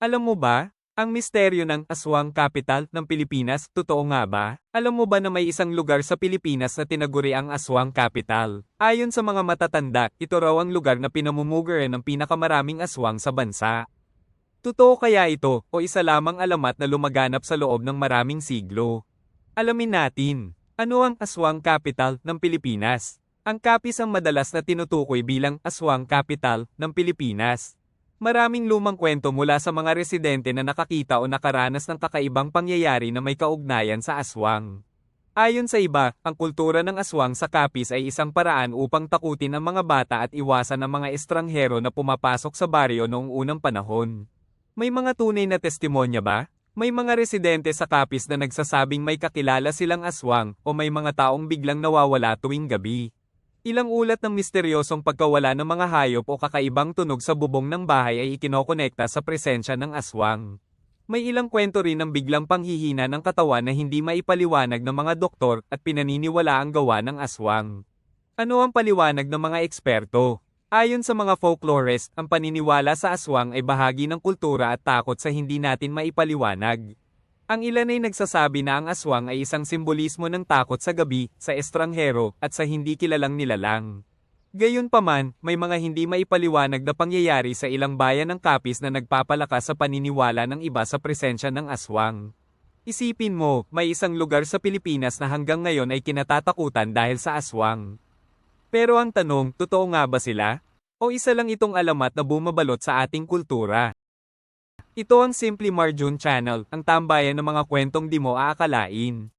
Alam mo ba, ang misteryo ng aswang capital ng Pilipinas, totoo nga ba? Alam mo ba na may isang lugar sa Pilipinas na tinaguri ang aswang capital? Ayon sa mga matatanda, ito raw ang lugar na pinamumuguran ng pinakamaraming aswang sa bansa. Totoo kaya ito o isa lamang alamat na lumaganap sa loob ng maraming siglo? Alamin natin, ano ang aswang capital ng Pilipinas? Ang kapis ang madalas na tinutukoy bilang aswang capital ng Pilipinas. Maraming lumang kwento mula sa mga residente na nakakita o nakaranas ng kakaibang pangyayari na may kaugnayan sa aswang. Ayon sa iba, ang kultura ng aswang sa kapis ay isang paraan upang takutin ang mga bata at iwasan ang mga estranghero na pumapasok sa baryo noong unang panahon. May mga tunay na testimonya ba? May mga residente sa kapis na nagsasabing may kakilala silang aswang o may mga taong biglang nawawala tuwing gabi. Ilang ulat ng misteryosong pagkawala ng mga hayop o kakaibang tunog sa bubong ng bahay ay ikinokonekta sa presensya ng aswang. May ilang kwento rin ng biglang panghihina ng katawan na hindi maipaliwanag ng mga doktor at pinaniniwala ang gawa ng aswang. Ano ang paliwanag ng mga eksperto? Ayon sa mga folklorist, ang paniniwala sa aswang ay bahagi ng kultura at takot sa hindi natin maipaliwanag. Ang ilan ay nagsasabi na ang aswang ay isang simbolismo ng takot sa gabi, sa estranghero, at sa hindi kilalang nilalang. Gayunpaman, may mga hindi maipaliwanag na pangyayari sa ilang bayan ng kapis na nagpapalakas sa paniniwala ng iba sa presensya ng aswang. Isipin mo, may isang lugar sa Pilipinas na hanggang ngayon ay kinatatakutan dahil sa aswang. Pero ang tanong, totoo nga ba sila? O isa lang itong alamat na bumabalot sa ating kultura? Ito ang Simply Marjun Channel, ang tambayan ng mga kwentong di mo aakalain.